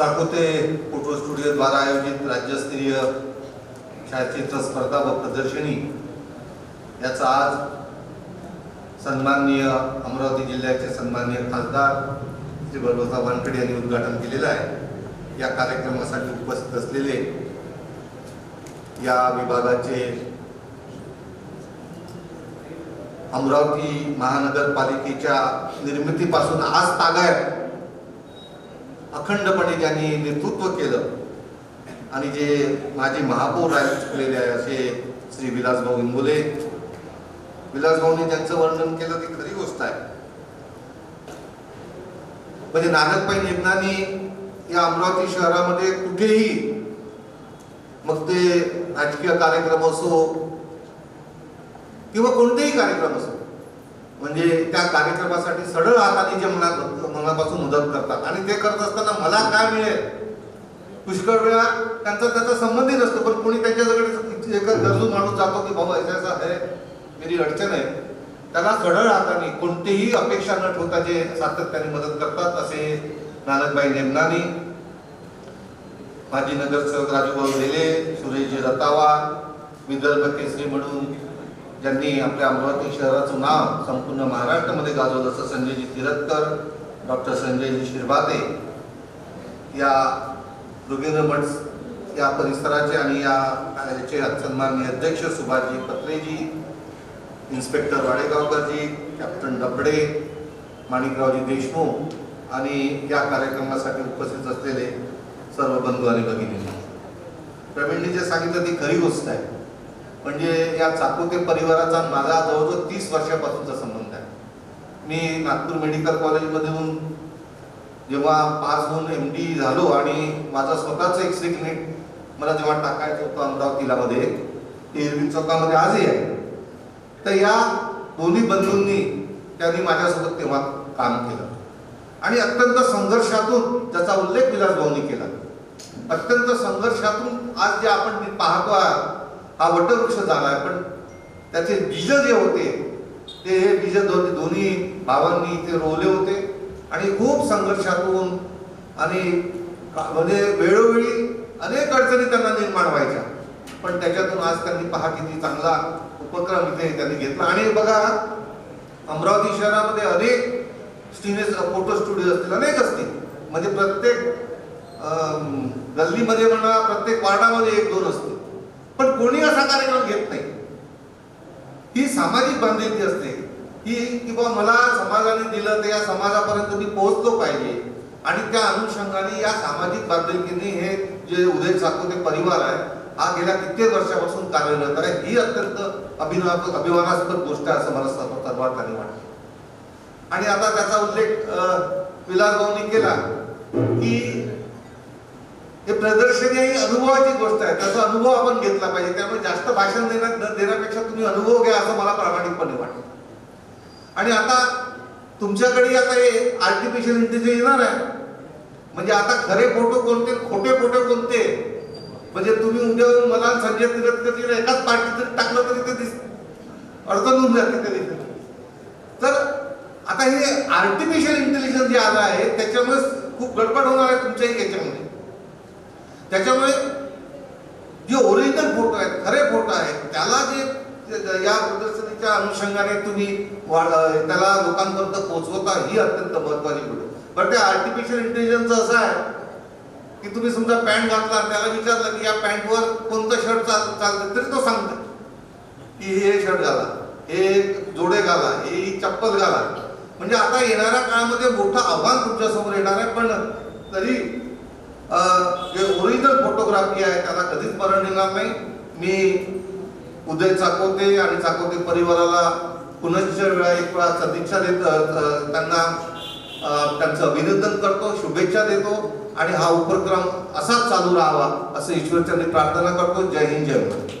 चाकोते photo स्टुडिओद्वारा आयोजित राज्यस्तरीय छायाचित्र स्पर्धा व प्रदर्शनी याचा आज सन्माननीय अमरावती जिल्ह्याचे सन्माननीय खासदार श्री बलवंतराव वानखेडे यांनी उद्घाटन केलेलं आहे. या कार्यक्रमासाठी उपस्थित असलेले या विभागाचे अमरावती महानगरपालिकेच्या निर्मितीपासून आज तागायत अखंडपणे ज्यांनी नेतृत्व केलं आणि जे माजी महापौर राहिले चुकलेले आहे असे श्री विलासभाऊ इंगोले विलासभाऊने त्यांचं वर्णन केलं ती खरी गोष्ट आहे. म्हणजे नानकबाई निधनानी या अमरावती शहरामध्ये कुठेही मग ते राजकीय कार्यक्रम असो किंवा कोणतेही कार्यक्रम असो म्हणजे त्या कार्यक्रमासाठी सरळ हाताने जे मनात मनापासून मदत करतात. आणि ते करत असताना मला काय मिळेल? पुष्कळ वेळा त्यांचा त्याचा संबंधही नसतो पण कोणी त्यांच्याकडे एक गरजू माणूस जातो की बाबा ऐसा असा आहे मेरी अडचण आहे. त्याला सरळ हाताने कोणतीही अपेक्षा न ठेवता जे सातत्याने मदत करतात असे नानकबाई नेमनानी माजी नगरसेवक राजूभाऊ रेले सुरेश रतावा विदर्भ केसरी म्हणून ज्यांनी आपल्या अमरावती शहराचं नाव संपूर्ण महाराष्ट्रामध्ये गाजवलं असं संजयजी तिरतकर डॉक्टर संजयजी शिरभाते या जोगेंद्र मठ या परिसराचे आणि या याचे सन्माननीय अध्यक्ष सुभाषजी पत्रेजी इन्स्पेक्टर वाडेगावकरजी कॅप्टन डबडे माणिकरावजी देशमुख आणि या कार्यक्रमासाठी उपस्थित असलेले सर्व बंधू आणि भगिनी. प्रवीणने जे सांगितलं ती खरी गोष्ट आहे. म्हणजे या चाकोते परिवाराचा माझा जवळजवळ तीस वर्षापासूनचा संबंध आहे. मी नागपूर मेडिकल कॉलेजमधून जेव्हा पास होऊन एम डी झालो आणि माझा स्वतःचं एक्सरे क्लिनिक मला जेव्हा टाकायचं होतं अमरावतीलामध्ये मध्ये ते चौकामध्ये आजही आहे. तर या दोन्ही बंधूंनी त्यांनी माझ्यासोबत तेव्हा काम केलं. आणि अत्यंत संघर्षातून त्याचा उल्लेख विलास भाऊंनी केला अत्यंत संघर्षातून आज जे आपण पाहतो आहात हा वटवृक्ष झाला आहे पण त्याचे बीज जे होते ते हे बीज दोन्ही दोन्ही भावांनी ते रोवले होते आणि खूप संघर्षातून आणि म्हणजे वेळोवेळी अनेक अडचणी त्यांना निर्माण व्हायच्या. पण त्याच्यातून आज त्यांनी पहा किती चांगला उपक्रम इथे त्यांनी घेतला. आणि बघा अमरावती शहरामध्ये अनेक स्टिनेस फोटो स्टुडिओ असतील अनेक असतील. म्हणजे प्रत्येक गल्लीमध्ये म्हणा प्रत्येक वार्डामध्ये एक दोन असतील. पण कोणी असा कार्यक्रम घेत नाही. ही सामाजिक बांधिलकी असते ही किंवा मला समाजाने दिलं तर या समाजापर्यंत मी पोहोचलो पाहिजे. आणि त्या अनुषंगाने या सामाजिक बांधिलकीने हे जे उदय साकोते परिवार आहे हा गेल्या कित्येक वर्षापासून कार्यरत आहे. ही अत्यंत अभिनव अभिमानास्पद गोष्ट आहे असं मला सर्व सर्वार्थाने वाटते. आणि आता त्याचा उल्लेख पिलार भाऊनी केला की हे प्रदर्शनी ही अनुभवाची गोष्ट आहे. त्याचा अनुभव आपण घेतला पाहिजे. त्यामुळे जास्त भाषण देण्यात देण्यापेक्षा तुम्ही अनुभव घ्या असं मला प्रामाणिकपणे वाटतं. आणि आता तुमच्याकडे आता हे आर्टिफिशियल इंटेलिजन्स येणार आहे. म्हणजे आता खरे फोटो कोणते खोटे फोटो कोणते? म्हणजे तुम्ही उद्या येऊन मला संजय तिरतकर एकाच पार्टी जरी टाकलं तरी ते दिस अडचण होऊन जाते कधी तर आता हे आर्टिफिशियल इंटेलिजन्स जे आलं आहे त्याच्यामुळे खूप गडबड होणार आहे तुमच्याही याच्यामध्ये. त्याच्यामुळे जे ओरिजिनल फोटो आहेत खरे फोटो आहेत त्याला जे या प्रदर्शनीच्या अनुषंगाने तुम्ही त्याला लोकांपर्यंत पोहोचवता ही अत्यंत महत्वाची गोष्ट पण ते आर्टिफिशियल इंटेलिजन्स असं आहे की तुम्ही समजा पॅन्ट घातला त्याला विचारलं की या पॅन्टवर कोणतं शर्ट चाल चालतं तरी तो सांगतो की हे शर्ट घाला हे जोडे घाला हे चप्पल घाला. म्हणजे आता येणाऱ्या काळामध्ये मोठं आव्हान तुमच्यासमोर येणार आहे पण तरी जे ओरिजिनल फोटोग्राफी आहे त्याला कधीच मरण येणार नाही. मी उदय चाकोते आणि चाकोते परिवाराला पुनश्च वेळा एक वेळा सदिच्छा देत त्यांना त्यांचं अभिनंदन करतो शुभेच्छा देतो. आणि हा उपक्रम असाच चालू राहावा असं ईश्वरचरणी प्रार्थना करतो. जय हिंद जय भारत.